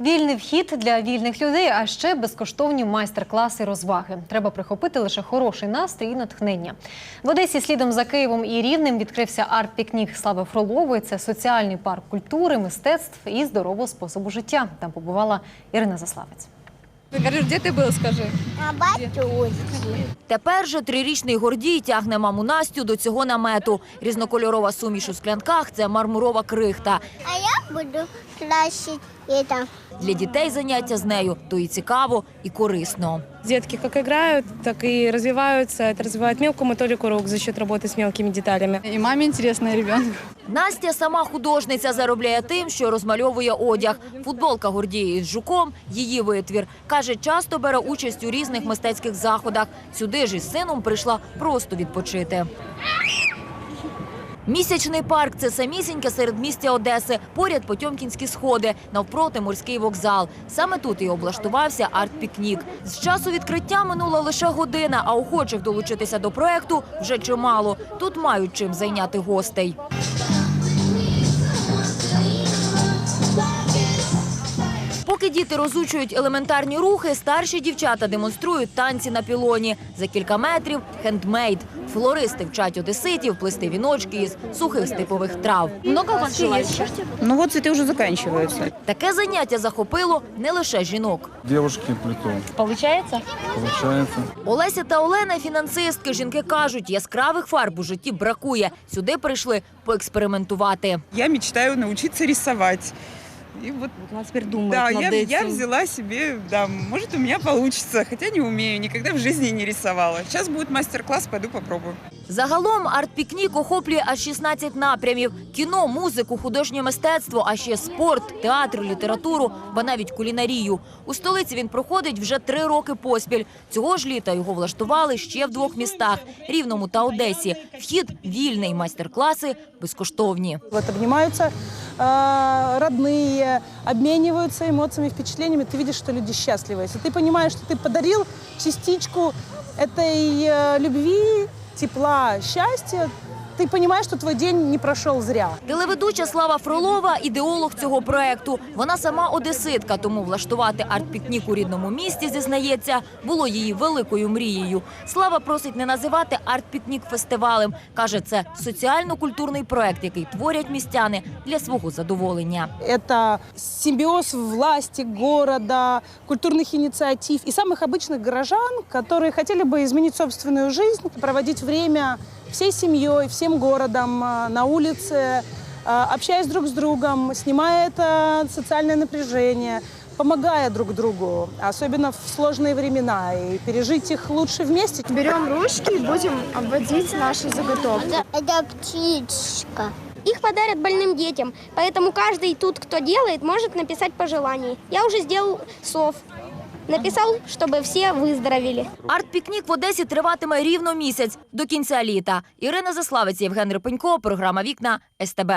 Вільний вхід для вільних людей, а ще безкоштовні майстер-класи розваги. Треба прихопити лише хороший настрій і натхнення. В Одесі слідом за Києвом і Рівнем відкрився арт-пікнік Слави Фролової. Це соціальний парк культури, мистецтв і здорового способу життя. Там побувала Ірина Заславець. Скажи, где ты был, скажи? А батюшки. Тепер же трирічний Гордій тягне маму Настю до цього намету. Різнокольорова суміш у склянках – це мармурова крихта. А я буду красить это. Для дітей заняття з нею – то і цікаво, і корисно. Детки как играют, так и развиваются. Это развивает мелкую моторику рук за счет работы с мелкими деталями. И маме интересно, и ребенку. Настя сама художниця заробляє тим, що розмальовує одяг. Футболка Гордії із жуком – її витвір. Каже, часто бере участь у різних мистецьких заходах. Сюди ж із сином прийшла просто відпочити. Місячний парк – це самісіньке середмістя Одеси. Поряд Потьомкінські сходи, навпроти морський вокзал. Саме тут і облаштувався арт-пікнік. З часу відкриття минула лише година, а охочих долучитися до проекту вже чимало. Тут мають чим зайняти гостей. Діти розучують елементарні рухи, старші дівчата демонструють танці на пілоні. За кілька метрів хендмейд. Флористи вчать одеситів плести віночки із сухих степових трав. Много вас желающих? Ну вот цветы уже заканчиваются. Таке заняття захопило не лише жінок. Девушки плету. Получається? Получается. Олеся та Олена фінансистки. Жінки кажуть, яскравих фарб у житті бракує. Сюди прийшли поекспериментувати. Я мечтаю научиться рисовать. И вот, Она теперь думает да, над я, этим. я взяла себе, да, может у меня получится, хотя не умею, никогда в жизни не рисовала. Сейчас будет мастер-класс, пойду попробую. Загалом арт-пікнік охоплює аж 16 напрямів: кіно, музику, художнє мистецтво, а ще спорт, театр, літературу, ба навіть кулінарію. У столиці він проходить вже три роки поспіль. Цього ж літа його влаштували ще в двох містах Рівному та Одесі. Вхід вільний, майстер-класи безкоштовні. Вот обнимаются э, родные, обмениваются эмоциями, впечатлениями. Ты видишь, что люди счастливы. Если ты понимаешь, что ты подарил частичку этой э, любви, тепла, счастья, ты понимаешь, что твой день не прошел зря. Телеведуча Слава Фролова – ідеолог цього проекту. Вона сама одеситка, тому влаштувати арт-пікнік у рідному місті, зізнається, було її великою мрією. Слава просить не називати арт-пікнік фестивалем. Каже, це соціально-культурний проект, який творять містяни для свого задоволення. Это симбиоз власти, города, культурных инициатив и самых обычных горожан, которые хотели бы изменить собственную жизнь, проводить время всей семьей, всем городом э, на улице, э, общаясь друг с другом, снимая это социальное напряжение, помогая друг другу, особенно в сложные времена, и пережить их лучше вместе. Берем ручки и будем обводить наши заготовки. Это птичка. Их подарят больным детям, поэтому каждый тут, кто делает, может написать пожелание. Я уже сделал сов. Написал, щоб всі виздоровіли. Арт-пікнік в Одесі триватиме рівно місяць до кінця літа. Ірина Заславець, Євген Рипенько, програма «Вікна» СТБ.